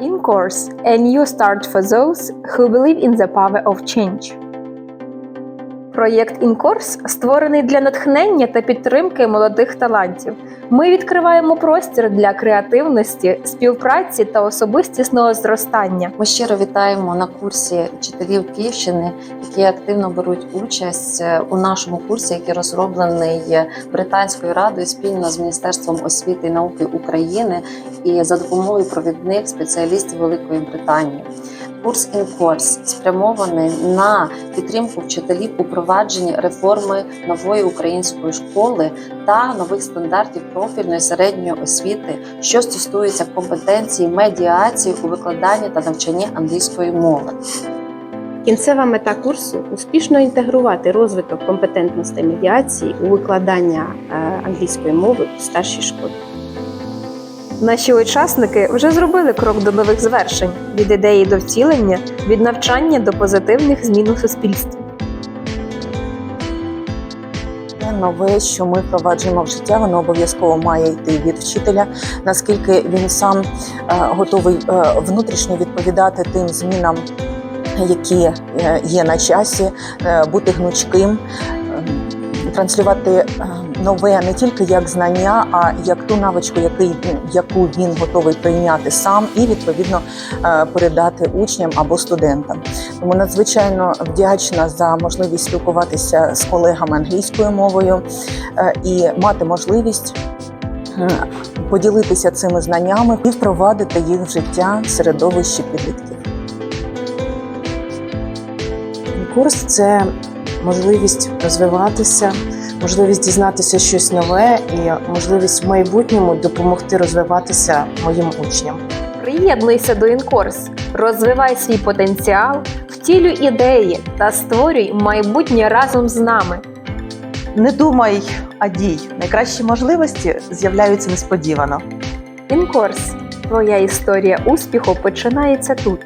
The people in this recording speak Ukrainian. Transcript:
In course, a new start for those who believe in the power of change. Проєкт InCourse створений для натхнення та підтримки молодих талантів. Ми відкриваємо простір для креативності, співпраці та особистісного зростання. Ми щиро вітаємо на курсі вчителів Київщини, які активно беруть участь е, у нашому курсі, який розроблений британською радою спільно з Міністерством освіти і науки України і за допомогою провідних спеціалістів Великої Британії. Курс «Інкорс» спрямований на підтримку вчителів у провадженні реформи нової української школи та нових стандартів профільної середньої освіти, що стосується компетенції медіації у викладанні та навчанні англійської мови. Кінцева мета курсу успішно інтегрувати розвиток компетентностей медіації у викладання е, англійської мови у старшій школі. Наші учасники вже зробили крок до нових звершень від ідеї до втілення, від навчання до позитивних змін у суспільстві. Нове, що ми впроваджуємо в життя, воно обов'язково має йти від вчителя, наскільки він сам е, готовий е, внутрішньо відповідати тим змінам, які е, є на часі, бути гнучким, транслювати е, нове не тільки як знання, а як ту навичку, який, яку він готовий прийняти сам, і відповідно е, передати учням або студентам. Тому надзвичайно вдячна за можливість спілкуватися з колегами англійською мовою е, і мати можливість поділитися цими знаннями і впровадити їх в життя в середовищі підлітків. Курс це можливість розвиватися, можливість дізнатися щось нове і можливість в майбутньому допомогти розвиватися моїм учням. Приєднуйся до InCourse, розвивай свій потенціал, втілюй ідеї та створюй майбутнє разом з нами. Не думай, а дій. Найкращі можливості з'являються несподівано. InCourse – твоя історія успіху починається тут.